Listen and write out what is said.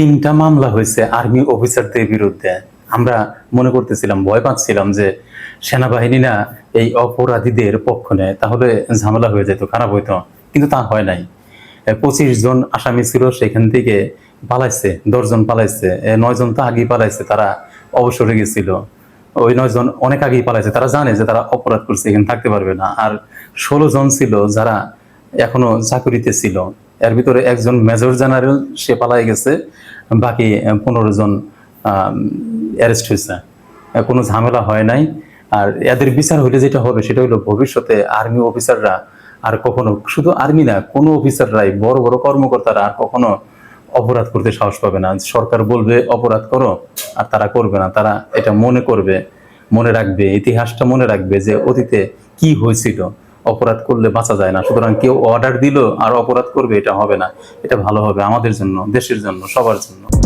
তিনটা মামলা হয়েছে আর্মি অফিসারদের বিরুদ্ধে। আমরা মনে করতেছিলাম ভয় পাচ্ছিলাম যে সেনাবাহিনী না এই অপরাধীদের পক্ষ নেয় তাহলে ঝামেলা হয়ে যেত খারাপ হইতো। কিন্তু তা হয় নাই। পঁচিশ জন আসামি ছিল সেখান থেকে পালাইছে দশজন পালাইছে এ, নয়জন তো আগেই পালাইছে তারা অবসরে গেছিল। ওই নয়জন অনেক আগেই পালাইছে তারা জানে যে তারা অপরাধ করছে এখানে থাকতে পারবে না। আর ষোলো জন ছিল যারা এখনও চাকরিতে ছিল। এর ভিতরে একজন মেজর জেনারেল, সে পালাই গেছে। বাকি পনেরো জন অ্যারেস্ট হয়েছে। কোনো ঝামেলা হয় নাই। আর এদের বিচার হইলে যেটা হবে, সেটা হলো ভবিষ্যতে আর্মি অফিসাররা আর কখনো, শুধু আর্মি না, কোনো অফিসাররাই, বড় বড় কর্মকর্তারা আর কখনো অপরাধ করতে সাহস পাবে না। সরকার বলবে, অপরাধ করো, আর তারা করবে না। তারা এটা মনে করবে, মনে রাখবে, ইতিহাসটা মনে রাখবে যে অতীতে কি হয়েছিল। অপরাধ করলে বাঁচা যায় না। সুতরাং কেউ অর্ডার দিল আর অপরাধ করবে, এটা হবে না। এটা ভালো হবে আমাদের জন্য, দেশের জন্য, সবার জন্য।